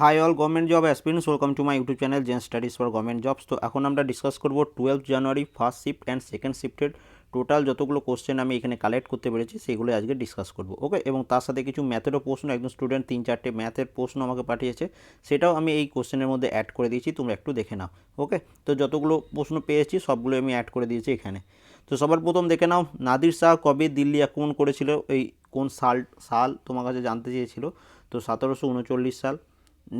Hi all government job aspirants welcome to my YouTube channel Gen Studies for government jobs তো এখন আমরা discuss করব twelve January first shift and second শিফটের total যতগুলো question আমি এখানে collect করতে পেরেছি সেগুলো আজকে ডিসকাস করব ওকে এবং তার সাথে কিছু ম্যাথেরও প্রশ্ন একজন স্টুডেন্ট তিন চারটে ম্যাথের প্রশ্ন আমাকে পাঠিয়েছে, সেটাও আমি এই কোশ্চেনের মধ্যে অ্যাড করে দিয়েছি, তোমরা একটু দেখে নাও ওকে তো যতগুলো প্রশ্ন পেয়েছি সবগুলো আমি অ্যাড করে দিয়েছি এখানে। তো সবার প্রথম দেখে নাও, নাদির শাহ কবে দিল্লি আক্রমণ করেছিল? এই কোন সাল সাল তোমার কাছে জানতে চেয়েছিল? তো সতেরোশো উনচল্লিশ সাল।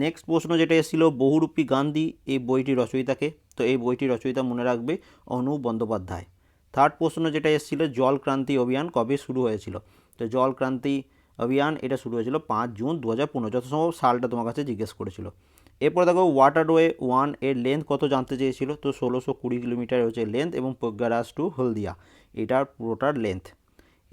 নেক্সট প্রশ্ন যেটা এসেছিল, বহুরূপী গান্ধী এই বইটি রচয়িতাকে? তো এই বইটি রচয়িতা মনে রাখবে অনু বন্দ্যোপাধ্যায়। থার্ড প্রশ্ন যেটা এসেছিল, জল ক্রান্তি অভিযান কবে শুরু হয়েছিল? তো জল ক্রান্তি অভিযান এটা শুরু হয়েছিল পাঁচ জুন দু হাজার পনেরো, যত সালটা তোমার কাছে জিজ্ঞেস করেছিল। এরপর দেখো ওয়াটারওয়ে ওয়ানের লেন্থ কত জানতে চেয়েছিল? তো ষোলোশো কুড়ি কিলোমিটার হচ্ছে লেন্থ এবং প্রজ্ঞারাজ টু হলদিয়া এটার পুরোটার লেন্থ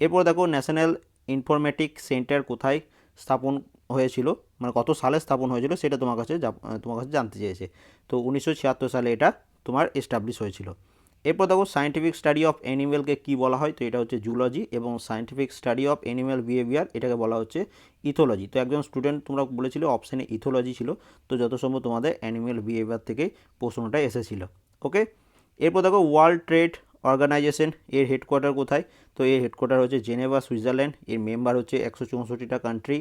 এরপর দেখো ন্যাশনাল ইনফরমেটিক সেন্টার কোথায় স্থাপন হয়েছিল মানে কত সালে স্থাপন হয়েছিল সেটা তোমার কাছে তোমার কাছে জানতে চেয়েছে। তো উনিশশো ছিয়াত্তর সালে এটা তোমার এস্টাবলিশ হয়েছিল। এরপর দেখো সায়েন্টিফিক স্টাডি অফ অ্যানিমেলকে কী বলা হয়? তো এটা হচ্ছে জুলজি এবং scientific study of animal behaviour এটাকে বলা হচ্ছে ইথোলজি তো একজন স্টুডেন্ট তোমরা বলেছিলে অপশানে ইথোলজি ছিল, তো যত সম্ভব তোমাদের অ্যানিমেল বিহেভিয়ার থেকে প্রশ্নটা এসেছিল। ওকে এরপর দেখো ওয়ার্ল্ড ট্রেড অর্গানাইজেশন, এর হেডকোয়ার্টার কোথায়? তো এর হেডকোয়ার্টার হচ্ছে জেনেভা, সুইজারল্যান্ড। এর মেম্বার হচ্ছে একশো চৌষট্টিটা কান্ট্রি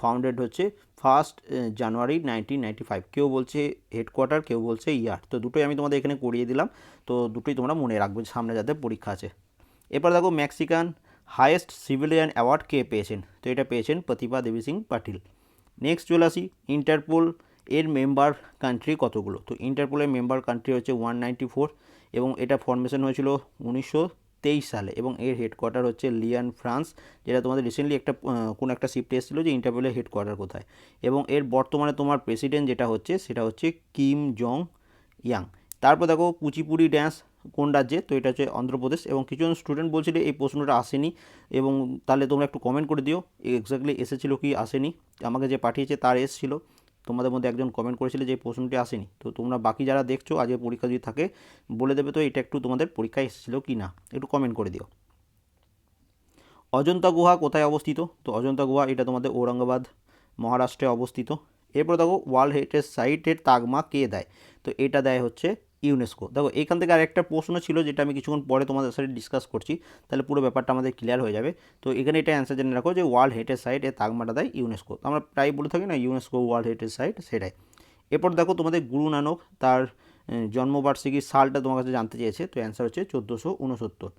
ফাউন্ডেড হচ্ছে first January nineteen ninety five কেউ বলছে হেডকোয়ার্টার কেউ বলছে ইয়ার তো দুটোই আমি তোমাদের এখানে করিয়ে দিলাম। তো দুটোই তোমরা মনে রাখবে সামনে যাতে পরীক্ষা আছে। এরপর দেখো মেক্সিকান হায়েস্ট সিভিলিয়ান অ্যাওয়ার্ড কে পেয়েছেন? তো এটা পেয়েছেন প্রতিভা দেবী সিং পাটিল। নেক্সট চলে আসি ইন্টারপোল এর মেম্বার কান্ট্রি কতগুলো? তো ইন্টারপোলের মেম্বার কান্ট্রি হচ্ছে ওয়ান নাইনটি ফোর এবং এটা ফর্মেশন হয়েছিল উনিশশো তেইশ সালে এবং এর হেডকোয়ার্টার হচ্ছে লিয়ান ফ্রান্স, যেটা তোমাদের রিসেন্টলি একটা কোন একটা শিফটে এসেছিল যে ইন্টারপোলের হেডকোয়ার্টার কোথায়। এবং এর বর্তমানে তোমার প্রেসিডেন্ট যেটা হচ্ছে, সেটা হচ্ছে কিম জং ইয়াং তারপর দেখো কুচিপুড়ি ড্যান্স কোন রাজ্যে? তো এটা হচ্ছে অন্ধ্রপ্রদেশ। এবং কিছুজন স্টুডেন্ট বলছিল এই প্রশ্নটা আসেনি। এবং তাহলে তোমরা একটু কমেন্ট করে দিও এক্স্যাক্টলি এসেছিল কি আসেনি? আমাকে যে পাঠিয়েছে তার এসেছিল। তোমাদের মধ্যে একজন কমেন্ট করেছিলে যে প্রশ্নটি আসেনি। তো তোমরা বাকি যারা দেখছ আজকে পরীক্ষা যদি থাকে, বলে দেবে তো এটা একটু তোমাদের পরীক্ষায় এসেছিল কি না। একটু কমেন্ট করে দিও। অজন্তা গুহা কোথায় অবস্থিত? তো অজন্তা গুহা এটা তোমাদের ঔরঙ্গাবাদ, মহারাষ্ট্রে অবস্থিত। এরপর দেখো ওয়ার্ল্ড হেরিটেজ সাইটের তাগমা কে দেয়? তো এটা দেয় হচ্ছে ইউনেস্কো দেখো, এখান থেকে আরেকটা প্রশ্ন ছিল যেটা আমি কিছুক্ষণ পরে তোমাদের সাথে ডিসকাস করছি। তাহলে পুরো ব্যাপারটা আমাদের ক্লিয়ার হয়ে যাবে। তো এখানে এটা অ্যান্সার জেনে রাখো যে ওয়ার্ল্ড হেরিটেজ সাইট এ তাগমাটা দেয় ইউনেস্কো আমরা প্রায় বলে থাকি না ইউনেস্কো ওয়ার্ল্ড হেরিটেজ সাইট সেটাই। এরপর দেখো তোমাদের গুরু নানক তার জন্মবার্ষিকীর সালটা তোমার কাছে জানতে চেয়েছে। তো অ্যান্সার হচ্ছে চোদ্দোশো উনসত্তর।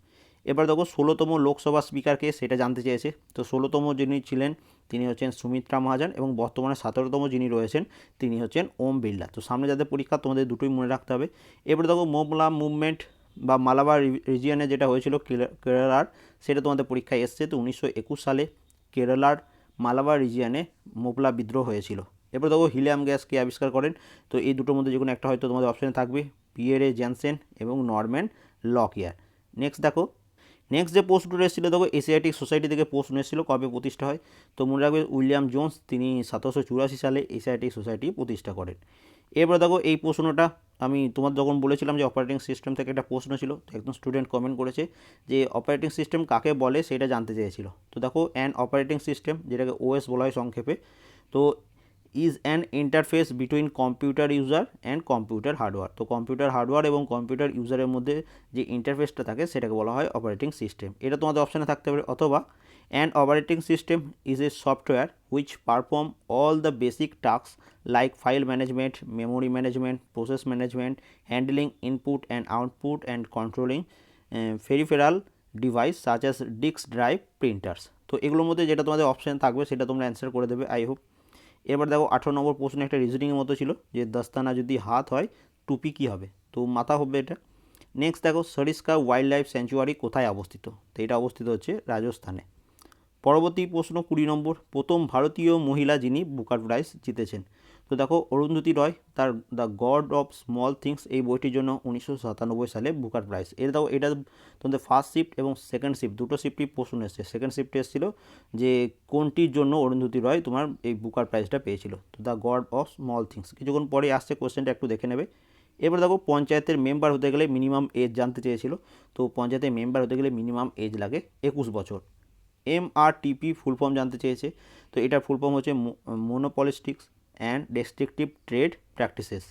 এবার দেখো ষোলোতম লোকসভা স্পিকারকে সেটা জানতে চেয়েছে। তো ষোলোতম যিনি ছিলেন, তিনি হচ্ছেন সুমিত্রা মহাজন এবং বর্তমানে সতেরোতম যিনি রয়েছেন, তিনি হচ্ছেন ওম বিড়লা। তো সামনে যাদের পরীক্ষা, তোমাদের দুটোই মনে রাখতে হবে। এবার দেখো মোমলা মুভমেন্ট বা মালাবার রিজিয়নে যেটা হয়েছিল কেরালার, সেটা তোমাদের পরীক্ষায় এসছে। তো উনিশশো একুশ সালে কেরালার মালাবার রিজিয়নে মোপলা বিদ্রোহ হয়েছিল। এরপর দেখো হিলিয়াম গ্যাস কে আবিষ্কার করেন। তো এই দুটোর মধ্যে যে কোনো একটা হয়তো তোমাদের অপশানে থাকবে। পিয়েরে জ্যানসেন এবং নরম্যান লকিয়ার নেক্সট দেখো নেক্সট যে পোস্টগুলো এসেছিল, দেখো এশিয়াটিক সোসাইটি থেকে পোস্ট এসেছিল, কবে প্রতিষ্ঠা হয়? তো মনে রাখবে উইলিয়াম জোন্স, তিনি সতেরোশো চুরাশি সালে এশিয়াটিক সোসাইটি প্রতিষ্ঠা করেন। এরপর দেখো এই প্রশ্নটা আমি তোমার যখন বলেছিলাম যে অপারেটিং সিস্টেম থেকে একটা প্রশ্ন ছিল, তো একজন স্টুডেন্ট কমেন্ট করেছে যে অপারেটিং সিস্টেম কাকে বলে সেটা জানতে চেয়েছিল। তো দেখো অ্যান অপারেটিং সিস্টেম যেটাকে ওএস বলা হয় সংক্ষেপে, তো is an interface between computer user and computer hardware তো কম্পিউটার হার্ডওয়্যার এবং কম্পিউটার ইউজারের মধ্যে যে ইন্টারফেসটা থাকে, সেটাকে বলা হয় অপারেটিং সিস্টেম এটা তোমাদের অপশানে থাকতে পারে, অথবা an operating system is a software which perform all the basic task like file management memory management process management handling input and output and controlling peripheral device such as disk drive printers তো এগুলোর মধ্যে যেটা তোমাদের option থাকবে, সেটা তোমরা answer করে দেবে আই হোপ এবার দেখো আঠেরো নম্বর প্রশ্ন একটা রিজনিংয়ের মতো ছিল যে দস্তানা যদি হাত হয়, টুপি কী হবে? তো মাথা হবে এটা। নেক্সট দেখো সরিস্কা ওয়াইল্ড লাইফ স্যাঞ্চুয়ারি কোথায় অবস্থিত? তো এটা অবস্থিত হচ্ছে রাজস্থানে। পরবর্তী প্রশ্ন কুড়ি নম্বর, প্রথম ভারতীয় মহিলা যিনি বুকার প্রাইজ জিতেছেন। তো দেখো, অরুন্ধতী রয়, তার the God of Small Things এই বইটির জন্য উনিশশো সাতানব্বই সালে বুকার প্রাইজ। এর দেখো এটা তোমাদের ফার্স্ট শিফট এবং সেকেন্ড শিফট দুটো শিফটই প্রশ্ন এসছে। সেকেন্ড শিফটে এসেছিল যে কোনটির জন্য অরুন্ধতী রয় তোমার এই বুকার প্রাইজটা পেয়েছিল। তো the God of Small Things, কিছুক্ষণ পরে আসছে কোশ্চেনটা একটু দেখে নেবে। এবার দেখো, পঞ্চায়েতের মেম্বার হতে গেলে মিনিমাম এজ জানতে চেয়েছিল। তো পঞ্চায়েতের মেম্বার হতে গেলে মিনিমাম এজ লাগে একুশ বছর। এম আর টিপি ফুল ফর্ম জানতে চেয়েছে। তো এটার ফুল ফর্ম হচ্ছে monopolistic and destructive trade practices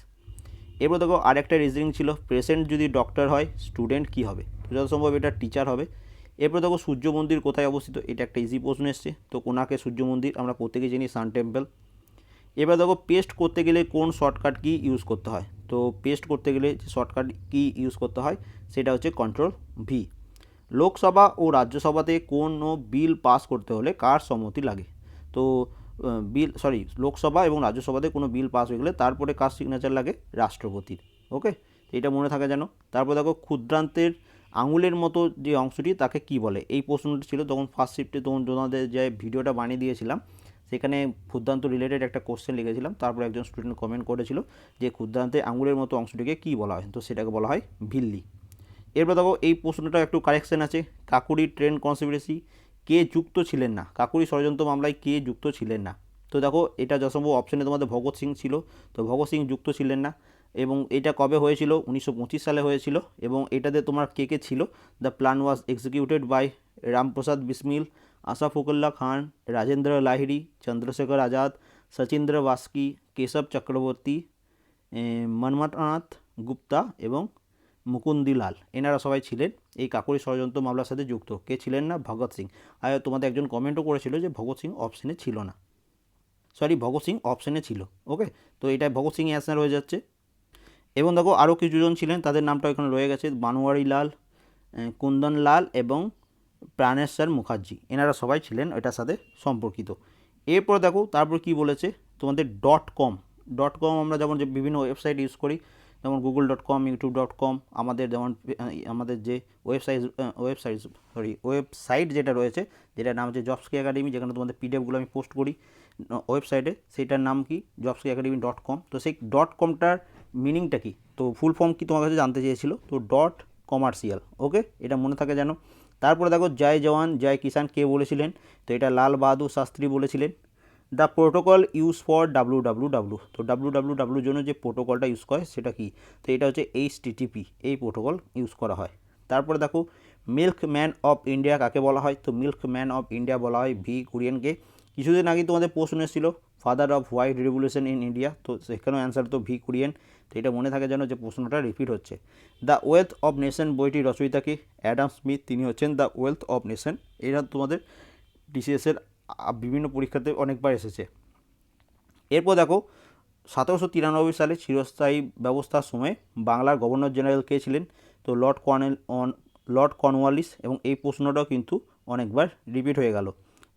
এরপর দেখো আরেকটা রিজনিং ছিল প্রেসেন্ট যদি ডক্টর হয় স্টুডেন্ট কী হবে? তো যত সম্ভব এটা টিচার হবে। এরপর দেখো সূর্য মন্দির কোথায় অবস্থিত, এটা একটা ইজি প্রশ্ন এসছে। তো কোনাকে সূর্য মন্দির, আমরা প্রত্যেকে জানি সান টেম্পল এবার দেখো পেস্ট করতে গেলে কোন শর্টকাট কি ইউজ করতে হয়? তো পেস্ট করতে গেলে যে শর্টকাট কি ইউজ করতে হয়, সেটা হচ্ছে কন্ট্রোল ভি লোকসভা ও রাজ্যসভাতে কোনো বিল পাস করতে হলে কার সম্মতি লাগে? তো বিল সরি লোকসভা এবং রাজ্যসভাতে কোনো বিল পাস হয়ে গেলে তারপরে কার সিগনেচার লাগে? রাষ্ট্রপতির ওকে এটা মনে থাকা যেন। তারপর দেখো, ক্ষুদ্রান্তের আঙুলের মতো যে অংশটি তাকে কি বলে? এই প্রশ্নটি ছিল তখন ফার্স্ট শিফটে তখন তোমাদের যে ভিডিওটা বানিয়ে দিয়েছিলাম, সেখানে ক্ষুদ্রান্ত রিলেটেড একটা কোশ্চেন লিখেছিলাম। তারপর একজন স্টুডেন্ট কমেন্ট করেছিল যে ক্ষুদ্রান্তে আঙুলের মতো অংশটিকে কী বলা হয়? তো সেটাকে বলা হয় ভিল্লি। এরপর দেখো, এই প্রশ্নটা একটু কারেকশন আছে। কাকুরি ট্রেন কনস্পিরেসি কে যুক্ত ছিলেন না? কাকুরি ষড়যন্ত্র মামলায় কে যুক্ত ছিলেন না? তো দেখো, এটা যথাসম্ভব অপশনে তোমাদের ভগৎ সিং ছিল। তো ভগৎ সিং যুক্ত ছিলেন না। এবং এটা কবে হয়েছিল? উনিশশো পঁচিশ সালে হয়েছিল। এবং এটাতে তোমার কে কে ছিল? The plan was executed by Ramprasad Bismil Ashfaqullah Khan Rajendra Lahiri Chandrashekhar Azad Sachindra বাস্কি Keshab Chakraborty Manmathnath Gupta এবং মুকুন্দিলাল। এনারা সবাই ছিলেন এই কাকুরি ষড়যন্ত্র মামলার সাথে যুক্ত। কে ছিলেন না? ভগৎ সিং। আর তোমাদের একজন কমেন্টও করেছিল যে ভগৎ সিং অপশনে ছিল না। সরি ভগৎ সিং অপশনে ছিল। ওকে তো এটা ভগৎ সিং অ্যান্সার হয়ে যাচ্ছে। এবং দেখো আরও কিছুজন ছিলেন, তাদের নামটা এখানে রয়ে গেছে। বানোয়ারি লাল কুন্দন লাল এবং প্রাণেশ্বর মুখার্জি। এনারা সবাই ছিলেন এটার সাথে সম্পর্কিত। এরপর দেখো, তারপর কি বলেছে? তোমাদের ডট কম ডট কম আমরা যেমন যে বিভিন্ন ওয়েবসাইট ইউজ করি যেমন Google dot com YouTube dot com আমাদের যেমন আমাদের যে ওয়েবসাইট ওয়েবসাইট সরি ওয়েবসাইট যেটা রয়েছে, যেটার নাম হচ্ছে জবসকি একাডেমি যেখানে তোমাদের পিডিএফগুলো আমি পোস্ট করি ওয়েবসাইটে সেটার নাম কি? জবসকি একাডেমি ডট কম তো সেই ডট কমটার মিনিংটা কি? তো ফুল ফর্ম কি তোমার কাছে জানতে চেয়েছিল? তো ডট কমার্শিয়াল ওকে এটা মনে থাকে যেন। তারপরে দেখো, জয় জওয়ান, জয় কিষান কে বলেছিলেন? তো এটা লাল বাহাদুর শাস্ত্রী বলেছিলেন। The protocol use for W W W তো ডাব্লু ডাব্লু ডাব্লুর জন্য যে প্রোটোকলটা ইউজ করে, সেটা কি? তো এটা হচ্ছে এইচ টিটিপি এই প্রোটোকল ইউজ করা হয়। তারপরে দেখো মিল্ক ম্যান অফ ইন্ডিয়া কাকে বলা হয়? তো মিল্ক ম্যান অফ ইন্ডিয়া বলা হয় ভি কুরিয়ানকে কিছুদিন আগে তোমাদের প্রশ্ন এসেছিল father of white revolution in India তো সেখানেও অ্যান্সার তো ভি কুরিয়ান তো এটা মনে থাকে যেন যে প্রশ্নটা রিপিট হচ্ছে। দ্য ওয়েলথ অফ নেশন বইটি রচয়িতা কি? অ্যাডাম স্মিথ তিনি হচ্ছেন দ্য ওয়েলথ অফ নেশন এরা তোমাদের ডিসিএসের বিভিন্ন পরীক্ষাতে অনেকবার এসেছে। এরপর দেখো, সতেরোশো তিরানব্বই সালে চিরস্থায়ী ব্যবস্থার সময় বাংলার গভর্নর জেনারেল কে ছিলেন? তো লর্ড কর্নেল লর্ড কর্নওয়ালিস এবং এই প্রশ্নটাও কিন্তু অনেকবার রিপিট হয়ে গেল।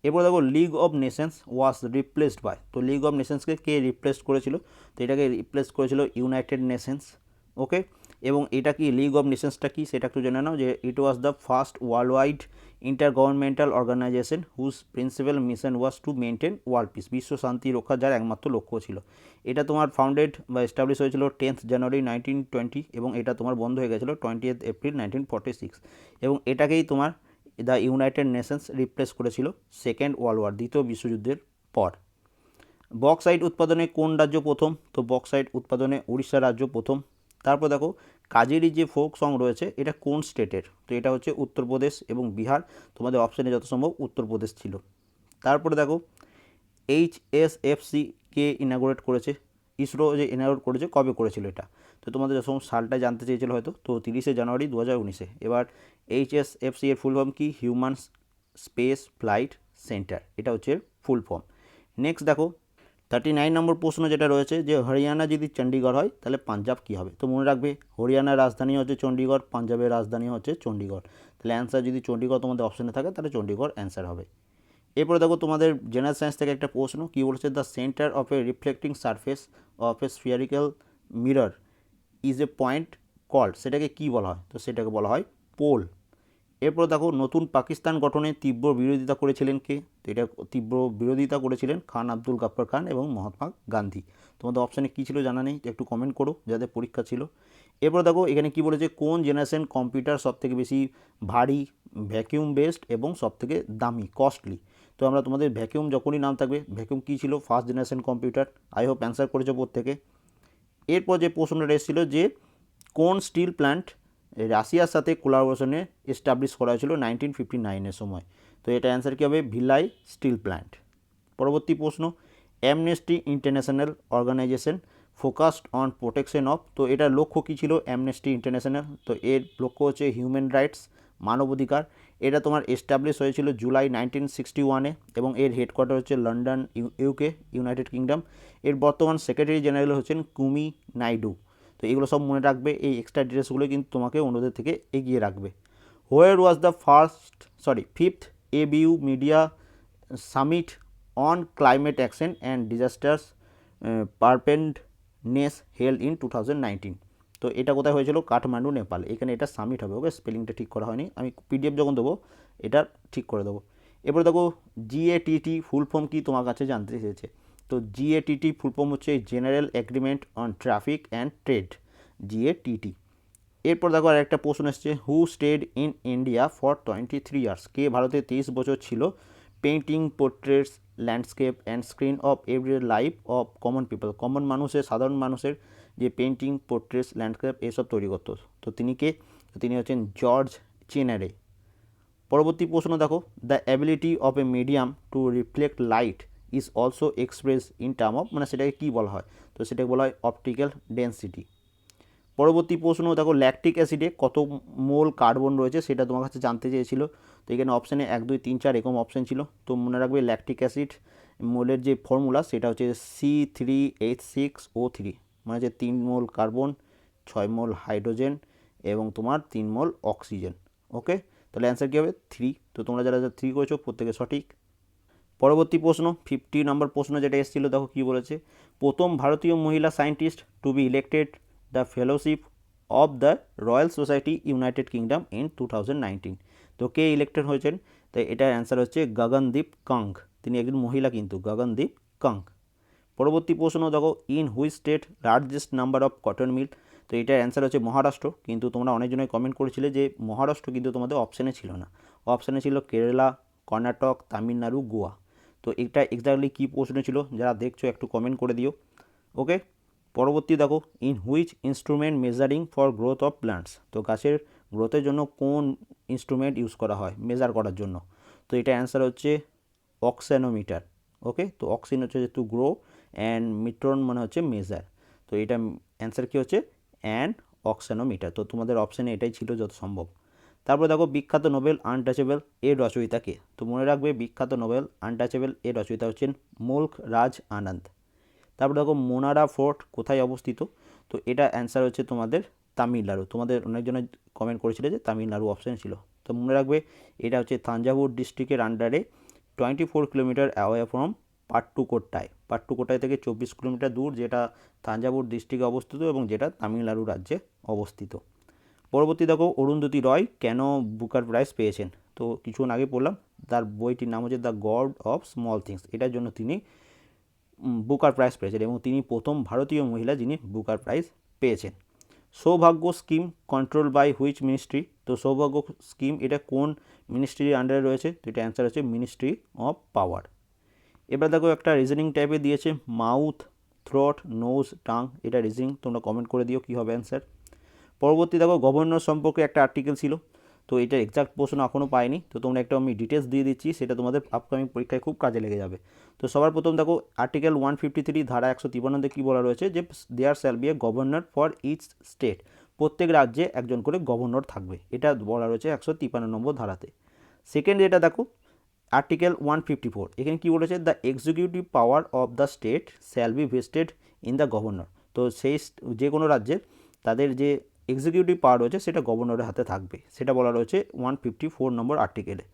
এরপর দেখো league of nations was replaced by তো লিগ অফ নেশনসকে কে রিপ্লেস করেছিল? তো এটাকে রিপ্লেস করেছিল ইউনাইটেড নেশনস ওকে এবং এটা কি লিগ অফ নেশনসটা কি? সেটা একটু জেনে নাও যে it was the first world wide inter governmental organisation whose principal mission was to maintain world peace বিশ্ব শান্তি রক্ষা যার একমাত্র লক্ষ্য ছিল। এটা তোমার ফাউন্ডেড বা এস্টাবলিশ হয়েছিল টেন্থ জানুয়ারি নাইনটিন টোয়েন্টি এবং এটা তোমার বন্ধ হয়ে গেছিল twenty April nineteen forty six এবং এটাকেই তোমার দ্য ইউনাইটেড নেশনস রিপ্লেস করেছিল সেকেন্ড ওয়ার্ল্ড ওয়ার দ্বিতীয় বিশ্বযুদ্ধের পর। বক্সাইট উৎপাদনে কোন রাজ্য প্রথম? তো বক্সাইট উৎপাদনে উড়িষ্যা রাজ্য প্রথম। তারপর দেখো কাজেরই যে ফোক সং রয়েছে, এটা কোন স্টেটের? তো এটা হচ্ছে উত্তরপ্রদেশ এবং বিহার। তোমাদের অপশানে যত সম্ভব উত্তরপ্রদেশ ছিল। তারপরে দেখো এইচ এস এফ সি কে ইনাগোরেট করেছে। ইসরো যে ইনাগোরেট করেছে, কবে করেছিল এটা? তো তোমাদের যখন সালটা জানতে চেয়েছিল হয়তো। তো তিরিশে জানুয়ারি দু হাজার উনিশে। এবার এইচ এস এফ সি এর ফুল ফর্ম কি? হিউম্যান স্পেস ফ্লাইট সেন্টার এটা হচ্ছে ফুল ফর্ম নেক্সট দেখো থার্টি নাইন নম্বর প্রশ্ন যেটা রয়েছে যে হরিয়ানা যদি চণ্ডীগড় হয়, তাহলে পাঞ্জাব কী হবে? তো মনে রাখবে হরিয়ানার রাজধানী হচ্ছে চণ্ডীগড় পাঞ্জাবের রাজধানী হচ্ছে চণ্ডীগড় তাহলে অ্যান্সার যদি চণ্ডীগড় তোমাদের অপশানে থাকে, তাহলে চণ্ডীগড় অ্যান্সার হবে। এরপরে দেখো তোমাদের জেনারেল সায়েন্স থেকে একটা প্রশ্ন, কী বলেছে? The centre of a reflecting surface of a spherical mirror is a point called সেটাকে কী বলা হয়? তো সেটাকে বলা হয় পোল এরপর দেখো, নতুন পাকিস্তান গঠনে তীব্র বিরোধিতা করেছিলেন কে? তো এটা তীব্র বিরোধিতা করেছিলেন খান আব্দুল গাফর খান এবং মহাত্মা গান্ধী। তোমাদের অপশানে কী ছিল জানা নেই, একটু কমেন্ট করো, যাদের পরীক্ষা ছিল। এরপর দেখো, এখানে কি বলেছে, কোন জেনারেশন কম্পিউটার সবথেকে বেশি ভারী ভ্যাকিউম বেসড এবং সবথেকে দামি কস্টলি তো আমরা তোমাদের ভ্যাকিউম যখনই নাম থাকবে ভ্যাকিউম কী ছিল? First generation computer I hope answer করেছ প্রত্যেকে। এরপর যে প্রশ্নটা এসেছিল যে, কোন স্টিল প্ল্যান্ট রাশিয়ার সাথে কোলাবোরেশনে এস্টাবলিশ করা হয়েছিল নাইনটিন ফিফটি নাইনের সময়। তো এটা অ্যান্সার কী হবে? Bhilai steel plant. পরবর্তী প্রশ্ন Amnesty International organisation focused on protection of তো এটার লক্ষ্য কী ছিল? অ্যামনেস্টি ইন্টারন্যাশনাল তো এর লক্ষ্য হচ্ছে হিউম্যান রাইটস মানবাধিকার এটা তোমার এস্টাবলিশ হয়েছিল জুলাই নাইনটিন সিক্সটি ওয়ানে এবং এর হেডকোয়ার্টার হচ্ছে লন্ডন ইউকে ইউনাইটেড কিংডম এর বর্তমান সেক্রেটারি জেনারেল হচ্ছেন কুমি নাইডু। তো এগুলো সব মনে রাখবে, এই এক্সট্রা ডিটেলসগুলো কিন্তু তোমাকে অন্যদের থেকে এগিয়ে রাখবে। Where was the first sorry fifth A B U media summit on climate action and disasters preparedness held in two thousand তো এটা কোথায় হয়েছিল? কাঠমান্ডু, নেপাল। এখানে এটা সামিট হবে ওকে স্পেলিংটা ঠিক করা হয়নি। আমি পিডিএফ যখন দেবো, এটা ঠিক করে দেবো। এরপরে দেখো জিএটিটি ফুল ফর্ম কি তোমার কাছে জানতে চেয়েছে? তো G A T T full form হচ্ছে general agreement on traffic and trade G A T T এরপর দেখো আর একটা প্রশ্ন এসছে who stayed in India for twenty three years কে ভারতে তেইশ বছর ছিল? Painting portraits landscape and screen of every life of common people common মানুষের, সাধারণ মানুষের যে পেন্টিং পোর্ট্রেটস ল্যান্ডস্কেপ এসব তৈরি করতো। তো তিনি কে? তিনি হচ্ছেন জর্জ চেনারে পরবর্তী প্রশ্ন দেখো the ability of a medium to reflect light is also express in term of মানে সেটাকে কী বলা হয়? তো সেটাকে বলা হয় অপটিক্যাল ডেন্সিটি পরবর্তী প্রশ্ন দেখো ল্যাকটিক অ্যাসিডে কত মোল কার্বন রয়েছে সেটা তোমার কাছে জানতে চেয়েছিল। তো এখানে অপশানে এক, দুই, তিন, চার এরকম অপশান ছিল। তো মনে রাখবে ল্যাকটিক অ্যাসিড মোলের যে ফর্মুলা সেটা হচ্ছে C three H six O three মানে হচ্ছে তিন মোল কার্বন ছয় মোল হাইড্রোজেন এবং তোমার তিন মোল অক্সিজেন ওকে তাহলে অ্যান্সার কী হবে? থ্রি তো তোমরা যারা যারা থ্রি করেছ, প্রত্যেকে সঠিক। পরবর্তী প্রশ্ন ফিফটি নম্বর প্রশ্ন যেটা এসেছিল, দেখো কী বলেছে? প্রথম ভারতীয় মহিলা scientist to be elected the fellowship of the Royal Society United Kingdom in two thousand তো কে ইলেক্টেড হয়েছেন? তাই এটার অ্যান্সার হচ্ছে গগনদীপ কঙ্ক। তিনি একজন মহিলা কিন্তু, গগনদীপ কঙ্ক। পরবর্তী প্রশ্ন দেখো in which state largest number of cotton mill তো এটার অ্যান্সার হচ্ছে মহারাষ্ট্র। কিন্তু তোমরা অনেকজনই কমেন্ট করেছিলে যে মহারাষ্ট্র কিন্তু তোমাদের অপশানে ছিল না। অপশানে ছিল কেরালা, কর্ণাটক, তামিলনাড়ু, গোয়া। তো এটা এক্স্যাক্টলি কী প্রশ্ন ছিল যারা দেখছ একটু কমেন্ট করে দিও ওকে পরবর্তী দেখো in which instrument measuring for growth of plants তো গাছের গ্রোথের জন্য কোন ইনস্ট্রুমেন্ট ইউজ করা হয়? মেজার করার জন্য। তো এটা অ্যান্সার হচ্ছে অক্সানোমিটার ওকে তো অক্সিন হচ্ছে টু গ্রো অ্যান্ড মিট্রন মানে হচ্ছে মেজার তো এটা অ্যান্সার কী হচ্ছে? অ্যান্ড অক্সানোমিটার তো তোমাদের অপশানে এটাই ছিল যত সম্ভব। তারপরে দেখো বিখ্যাত নোবেল আনটাচেবল এর রচয়িতাকে। তো মনে রাখবে বিখ্যাত নোবেল আনটাচেবল এর রচয়িতা হচ্ছেন মুল্ক রাজ আনন্দ। তারপর দেখো মোনারা ফোর্ট কোথায় অবস্থিত? তো এটা অ্যান্সার হচ্ছে তোমাদের তামিলনাড়ু। তোমাদের অনেকজনে কমেন্ট করেছিল যে তামিলনাড়ু অপশান ছিল। তো মনে রাখবে এটা হচ্ছে তাঞ্জাভুর ডিস্ট্রিক্টের আন্ডারে twenty four kilometre away from পাট্টুকোট্টায়। পাট্টুকোট্টায় থেকে চব্বিশ কিলোমিটার দূর যেটা তাঞ্জাভুর ডিস্ট্রিক্টে অবস্থিত এবং যেটা তামিলনাড়ু রাজ্যে অবস্থিত। পরবর্তী দেখো অরুন্ধতী রয় কেন বুকার প্রাইজ পেয়েছেন? তো কিছুক্ষণ আগে পড়লাম, তার বইটির নাম হচ্ছে the God of Small Things এটার জন্য তিনি বুকার প্রাইজ পেয়েছেন এবং তিনি প্রথম ভারতীয় মহিলা যিনি বুকার প্রাইজ পেয়েছেন। Saubhagya scheme control by which ministry তো সৌভাগ্য স্কিম এটা কোন মিনিস্ট্রির আন্ডারে রয়েছে? তো এটা অ্যান্সার হচ্ছে মিনিস্ট্রি অফ পাওয়ার এবার দেখো, একটা রিজনিং টাইপে দিয়েছে মাউথ থ্রোট নোজ টাং এটা রিজনিং তোমরা কমেন্ট করে দিও, কী হবে অ্যান্সার পরবর্তী দেখো গভর্নর সম্পর্কে একটা আর্টিকেল ছিল, তো এটা এক্সাক্ট প্রশ্ন এখনও পাইনি, তো তোমরা একটা আমি ডিটেলস দিয়ে দিচ্ছি, সেটা তোমাদের আপকামিং পরীক্ষায় খুব কাজে লেগে যাবে। তো সবার প্রথম দেখো আর্টিকেল ওয়ান ফিফটি থ্রি ধারা একশো তিপ্পান্নতে কী বলা রয়েছে যে there shall be a governor for each state প্রত্যেক রাজ্যে একজন করে গভর্নর থাকবে, এটা বলা রয়েছে একশো তিপ্পান্ন নম্বর ধারাতে। সেকেন্ড যেটা দেখো আর্টিকেল ওয়ান ফিফটি ফোর এখানে কী বলেছে the executive power of the state shall be vested in the governor তো সেই যে কোনো রাজ্যের তাদের যে এক্সিকিউটিভ পাওয়ার রয়েছে, সেটা গভর্নরের হাতে থাকবে। সেটা বলা রয়েছে ওয়ান ফিফটি ফোর নম্বর আর্টিকেলে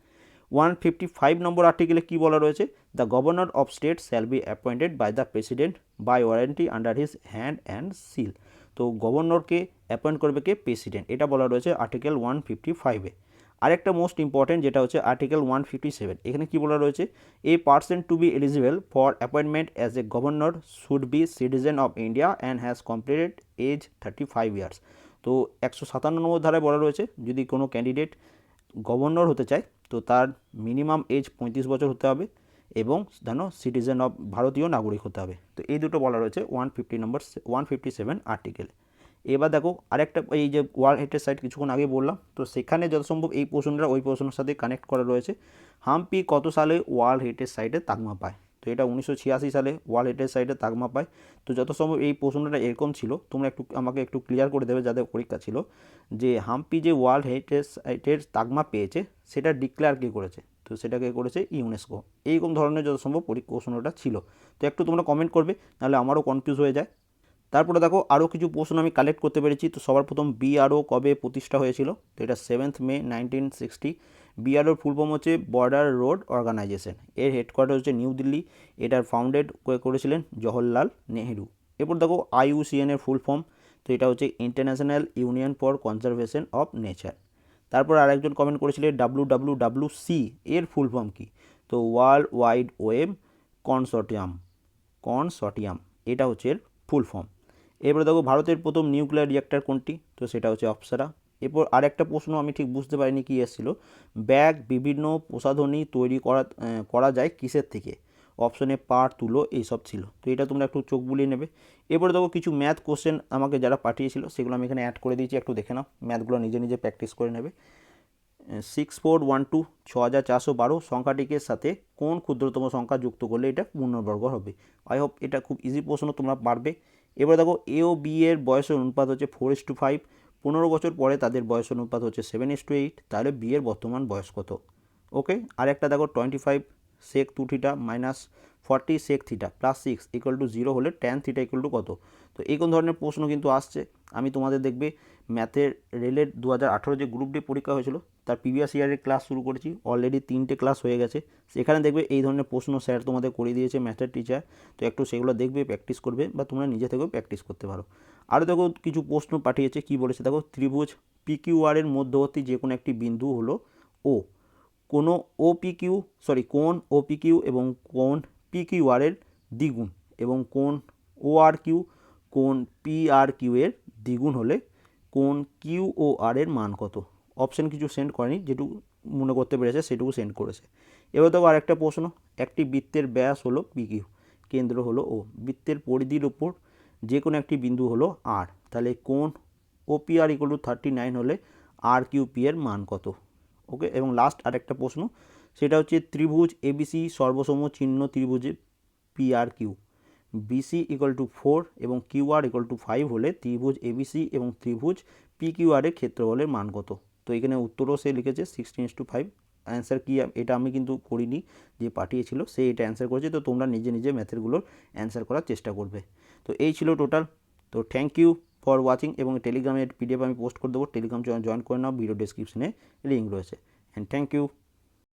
ওয়ান ফিফটি ফাইভ নম্বর আর্টিকেলে কী বলা রয়েছে? The governor of state shall be appointed by the president by warranty under his hand and seal তো গভর্নরকে অ্যাপয়েন্ট করবে কে? প্রেসিডেন্ট এটা বলা রয়েছে আর্টিকেল ওয়ান ফিফটি ফাইভে আরেকটা মোস্ট ইম্পর্টেন্ট যেটা হচ্ছে আর্টিকেল ওয়ান ফিফটি সেভেন এখানে কী বলা রয়েছে? A person to be eligible for appointment as a governor should be citizen of India and has completed age thirty five years তো একশো সাতান্ন নম্বর ধারায় বলা রয়েছে, যদি কোনো ক্যান্ডিডেট গভর্নর হতে চায়, তো তার মিনিমাম এজ পঁয়ত্রিশ বছর হতে হবে এবং জানো সিটিজেন অফ ভারতীয় নাগরিক হতে হবে। তো এই দুটো বলা রয়েছে one fifty number one fifty seven আর্টিকেলে এবার দেখো আরেকটা, এই যে ওয়ার্ল্ড হেরিটেজ সাইট কিছুক্ষণ আগে বললাম, তো সেখানে যত সম্ভব এই প্রশ্নটা, ওই প্রশ্নের সাথে কানেক্ট করা রয়েছে। হাম্পি কত সালে ওয়ার্ল্ড হেরিটেজ সাইটে তাকমা পায়? তো এটা উনিশশো ছিয়াশি সালে ওয়ার্ল্ড হেরিটেজ সাইটে তাকমা পায়। তো যত সম্ভব এই প্রশ্নটা এরকম ছিল, তোমরা একটু আমাকে একটু ক্লিয়ার করে দেবে যাদের পরীক্ষা ছিল, যে হাম্পি যে ওয়ার্ল্ড হেরিটেজ সাইটের তাকমা পেয়েছে, সেটা ডিক্লেয়ার কে করেছে? তো সেটাকে করেছে? ইউনেস্কো। এইরকম ধরনের যত সম্ভব প্রশ্নটা ছিল। তো একটু তোমরা কমেন্ট করবে, নাহলে আমারও কনফিউজ হয়ে যায়। তারপরে দেখো আরও কিছু প্রশ্ন আমি কালেক্ট করতে পেরেছি। তো সবার প্রথম বিআরও কবে প্রতিষ্ঠা হয়েছিল? তো এটা সেভেন্থ মে নাইনটিন সিক্সটি বিআরওর ফুল ফর্ম হচ্ছে বর্ডার রোড অর্গানাইজেশন এর হেডকোয়ার্টার হচ্ছে নিউ দিল্লি এটার ফাউন্ডেড করেছিলেন? জওহরলাল নেহেরু এরপর দেখো আইইউসিএন এর ফুল ফর্ম তো এটা হচ্ছে International Union for Conservation of Nature তারপর আরেকজন কমেন্ট করেছিলেন ডাব্লু ডাব্লু ডাব্লু সি এর ফুল ফর্ম কী? তো world wide web consortium consortium এটা হচ্ছে এর ফুল ফর্ম এরপরে দেখো ভারতের প্রথম নিউক্লিয়ার রিয়াক্টর কোনটি? তো সেটা হচ্ছে অপসারা। এরপর আরেকটা প্রশ্ন আমি ঠিক বুঝতে পারিনি কী এসেছিল। ব্যাগ বিভিন্ন প্রসাধনী তৈরি করা করা যায় কিসের থেকে? অপশনে পাট, তুলো, এইসব ছিল। তো এটা তোমরা একটু চোখ বুলিয়ে নেবে। এরপরে দেখো কিছু ম্যাথ কোশ্চেন আমাকে যারা পাঠিয়েছিল, সেগুলো আমি এখানে অ্যাড করে দিয়েছি, একটু দেখে নাও। ম্যাথগুলো নিজে নিজে প্র্যাকটিস করে নেবে। সিক্স ফোর ওয়ান টু ছ হাজার চারশো বারো সংখ্যাটিকে সাথে কোন ক্ষুদ্রতম সংখ্যা যুক্ত করলে এটা পূর্ণবর্গ হবে? আই হোপ এটা খুব ইজি প্রশ্ন, তোমরা পারবে। এবার দেখো এ ও বি এর বয়সের অনুপাত হচ্ছে ফোর এস টু ফাইভ পনেরো বছর পরে তাদের বয়স অনুপাত হচ্ছে সেভেন এস টু এইট তাহলে বি এর বর্তমান বয়স কত? ওকে আর একটা দেখো twenty five sec two theta minus forty sec theta plus six equal to zero হলে টেন থিটা ইকুয়াল টু কত? তো এই কোন ধরনের প্রশ্ন কিন্তু আসছে, আমি তোমাদের দেখবে ম্যাথের রেলের দু হাজার আঠেরো যে গ্রুপ ডি পরীক্ষা হয়েছিল, তার প্রিভিয়াস ইয়ারের ক্লাস শুরু করেছি। অলরেডি তিনটে ক্লাস হয়ে গেছে। সেখানে দেখবে এই ধরনের প্রশ্ন স্যার তোমাদের করে দিয়েছে ম্যাথের টিচার তো একটু সেগুলো দেখবে প্র্যাকটিস করবে বা তোমরা নিজে থেকেও প্র্যাকটিস করতে পারো। আরও দেখো কিছু প্রশ্ন পাঠিয়েছে, কি বলেছে? দেখো, ত্রিভুজ পিকিউআর এর মধ্যবর্তী যে কোনো একটি বিন্দু হলো ও কোনো ওপিকিউ সরি কোন ও ওপিকিউ এবং কোন পিকিউআর এর দ্বিগুণ এবং কোন ওআর কিউ কোন পিআর কিউ এর দ্বিগুণ হলে কোন কিউ ও আর এর মান কত? অপশন কিছু সেন্ড করেনি, যেটুকু মনে করতে পেরেছে সেটুকু সেন্ড করেছে। এবার দেখো আরেকটা প্রশ্ন, একটি বৃত্তের ব্যাস হলো পিকিউ কেন্দ্র হলো ও বৃত্তের পরিধির ওপর যে কোনো একটি বিন্দু হলো আর তাহলে কোন O P R equal to thirty nine হলে আর কিউ পি এর মান কত? ওকে এবং লাস্ট আরেকটা প্রশ্ন, সেটা হচ্ছে ত্রিভুজ এবিসি সর্বসম চিহ্ন ত্রিভুজে P R Q B C equal to four এবং Q R equal to five হলে ত্রিভুজ এবিসি এবং ত্রিভুজ পি কিউ আর এর ক্ষেত্রফলের মান কত? তো এখানে উত্তরও সে লিখেছে সিক্সটিন টু ফাইভ অ্যান্সার কী এটা আমি কিন্তু করিনি, যে পাঠিয়েছিল, সে এটা অ্যান্সার করেছে, তো তোমরা নিজে নিজে ম্যাথেরগুলোর অ্যান্সার করার চেষ্টা করবে। তো এই ছিল টোটাল তো থ্যাংক ইউ ফর ওয়াচিং এবং টেলিগ্রামের পিডিএফ আমি পোস্ট করে দেবো। টেলিগ্রাম জয়েন করে নাও ভিডিও ডিসক্রিপশনে লিঙ্ক রয়েছে। And thank you